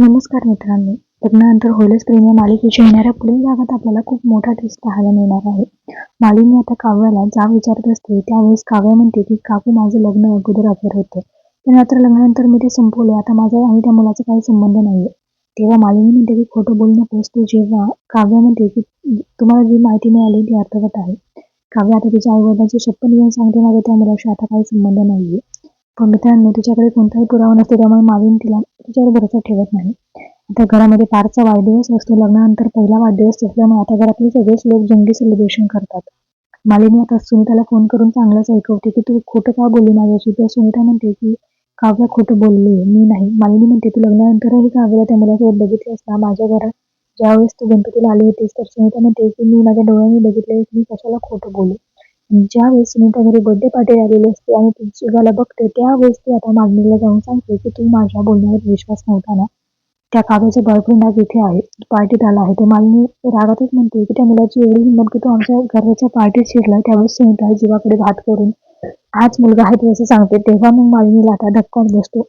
नमस्कार मित्रांनो. लग्नानंतर होईलच प्रेम मालिकेच्या येणाऱ्या पुढील भागात आपल्याला खूप मोठा ट्विस्ट पाहायला मिळणार आहे. मालिनी आता काव्याला जा विचारत असते. त्यावेळेस काव्य म्हणते की काकू माझं लग्न अगोदर अगोदर होतं. पण मात्र लग्नानंतर मी ते संपवले. आता माझा आणि त्या मुलाचा काही संबंध नाहीये. तेव्हा मालिनी म्हणते की खोटं बोलणं नकोस जेव्हा काव्य म्हणते की तुम्हाला जी माहिती मिळाली ती अर्थवत आहे. काव्य आता तिच्या आईवडिलांची छप्पन शपथ घेऊन सांगते माझा त्या मुलाशी आता काही संबंध नाहीये. पण मित्रांनो तिच्याकडे कोणताही पुरावा नसतो. त्यामुळे मालिनी तिला तिच्यावर भरोसा ठेवत नाही. आता घरामध्ये पारचा वाढदिवस असतो. लग्नानंतर पहिला वाढदिवस असल्यामुळे आता घरातले सगळेच लोक जंगी सेलिब्रेशन करतात. मालिनी आता सुनीताला फोन करून चांगलंच ऐकवते की तू खोटं का बोलली माझ्याशी? तर सुनीता म्हणते की काव्य खोटं बोलली मी नाही. मालिनी म्हणते तू लग्नानंतरही काव्याला त्या मुलासोबत बघितले असता. माझ्या घरात ज्यावेळेस तू गणपतीला आली होतीस तर सुनीता म्हणते की मी माझ्या डोळ्यांनी बघितले की मी कशाला खोटं बोलू? ज्यावेळेस सुनीता घरी बर्थडे पार्टी आलेली असते आणि ती सुजाला बघते त्यावेळेस ती आता मागणीला जाऊन सांगते की तू माझ्या बोलण्यावर विश्वास नव्हता ना. त्या काव्याचे बॉयफ्रेंड आज इथे आहे पार्टीत आला आहे. तर मालिनी रागातच म्हणते की त्या मुलाची एवढी हिंमत की तो आमच्या घराच्या पार्टीत शिरला त्यावेळेस सुनीता जीवाकडे घात करून हाच मुलगा आहे तू असं सांगते. तेव्हा मग मालिनीला आता धक्काच बसतो.